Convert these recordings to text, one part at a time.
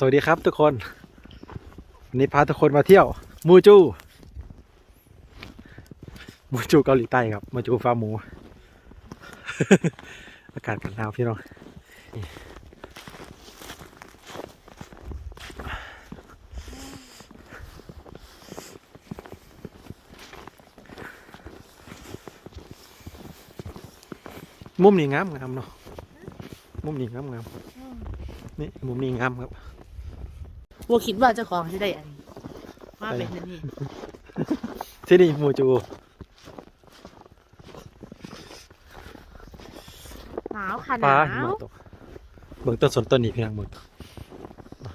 สวัสดีครับทุกคนวันนี้พาทุกคนมาเที่ยว มูจู มูจูเกาหลีใต้ครับ มูจูฟาร์มหมู อากาศกันหนาวพี่น้องนี่มุมนี้งามงามเนาะมุมนี้งามงามนี่มุมนี้งามครับ ว่าคิดว่าเจ้าของจะได้อันนี้มาเป็นอันนี้ที่นี่มูจูหนาวค่ะหฟ้านาวหิมะตกเบิ่งต้นสนต้นนี้พี่น้องเบิ่ง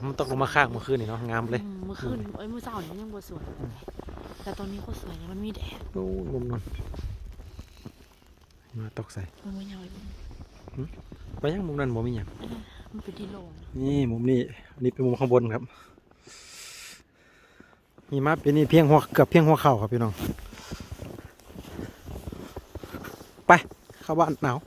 มันตกลงมาข้างเมื่อคืนนี่เนาะงามเลย อืมเมื่อคืนเอ้ยเมื่อเช้านี้ยังบ่สวยแต่ตอนนี้ก็สวยนะมันมีแดดโอ้ยมุมนั้นหิมาตกใส่มันไม่ยาวเลยไปยังมุมนั้นบ่มีหยัง มันเป็นที่โล่งนี่มุมนี้อันนี่เป็นมุมข้างบนครับมีมาเป็นนี่เพียงหัวเกือบเพียงหัวเข่าครับพี่น้อง ไปเข้าบ้านหนาว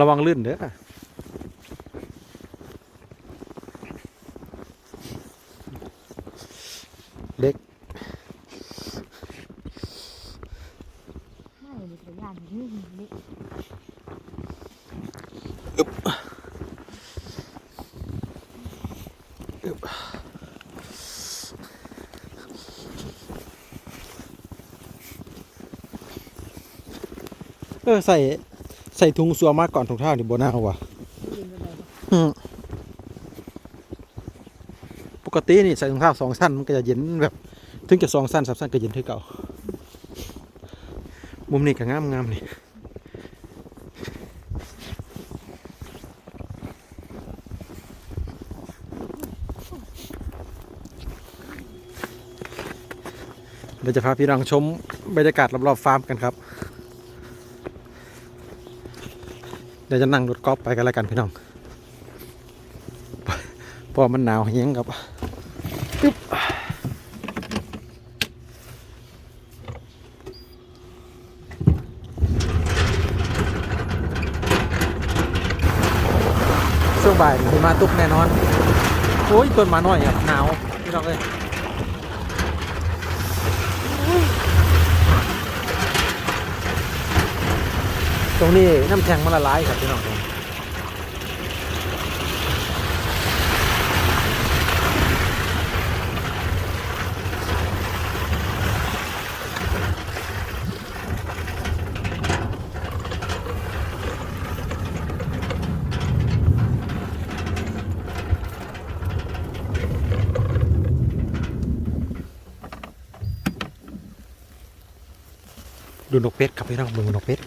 ระวังลื่นเด้อเด็กไม่มีตัวอย่างนี่นี่เออใส่ ใส่ถุงสัวมาก่อนถุงเท้านี่บนหน้าว่ะยืนกันเลยอืมปกตินี่ใส่ถุงเท้าสองสั้นมันก็จะเย็นแบบ ถึงจะสองสั้นสามสั้นก็เย็นเท่าเก่า มุมนี้ก็งามงามนี่เดี๋ยวจะพาพี่น้องชมบรรยากาศรอบๆฟาร์มกันครับ เดี๋ยวจะนั่งรถกอล์ฟไปกันแล้วกันพี่น้องพราะมันหนาวเฮียงครับปึ๊บช่วงบ่ายหิมะตกแน่นอน โอ้ยต้นมาหน่อยอะหนาวพี่น้องเอ้ย ตรงนี้น้ำแข็งมันละลายครับพี่น้องครับดูนกเป็ดครับพี่น้องดูนกเป็ด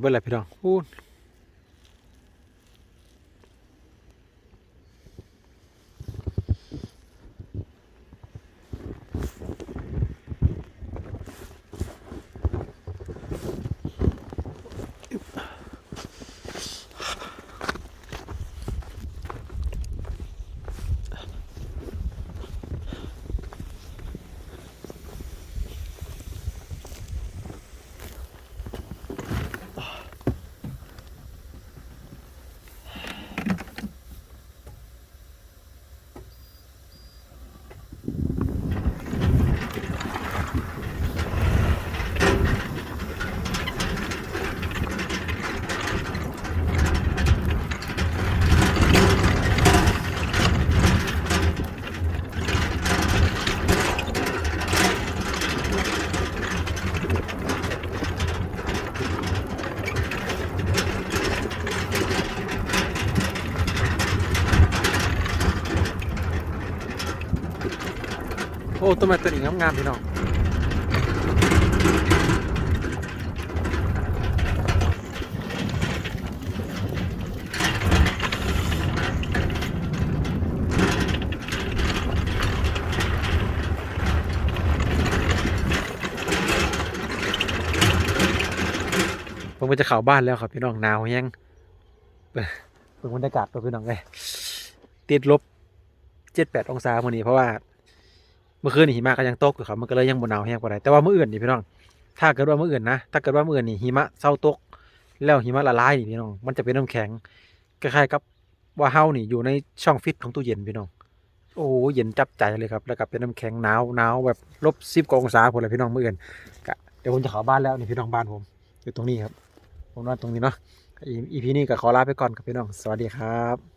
เบิ่งแหละพี่น้องอู้ อ้ต้นไม้ต้นนี้งามๆพี่น้องผมก็จะเข้าบ้านแล้วครับพี่น้องหนาวแฮงเบิ่งเบิ่งบรรยากาศตัวพี่น้องเลยติดลบเจ็ดแปดองศามื่อนี้เพราะว่า เมื่อคืนนี่หิมะก็ยังตกอยู่ครับมันก็เลยยังบนหนาวแห้งกว่าใดแต่ว่ามื้ออื่นนี่พี่น้อง ถ้าเกิดว่ามื้ออื่นนะถ้าเกิดว่ามื้ออื่นนี่หิมะเศร้าตก แล้วหิมะละลายนี่พี่น้อง มันจะเป็นน้ำแข็งคล้ายๆกับว่าเฮานี่อยู่ในช่องฟิตของตู้เย็นพี่น้อง โอ้เย็นจับใจเลยครับแล้วก็เป็นน้ำแข็งหนาวหนาวแบบลบสิบกว่าองศาพุ่นเลยพี่น้องมื้ออื่นก็เดี๋ยวผมจะเข้าบ้านแล้วนี่พี่น้องบ้านผมอยู่ตรงนี้ครับผมนอนตรงนี้เนาะอีพีนี้ก็ขอลาไปก่อนครับพี่น้อง สวัสดีครับ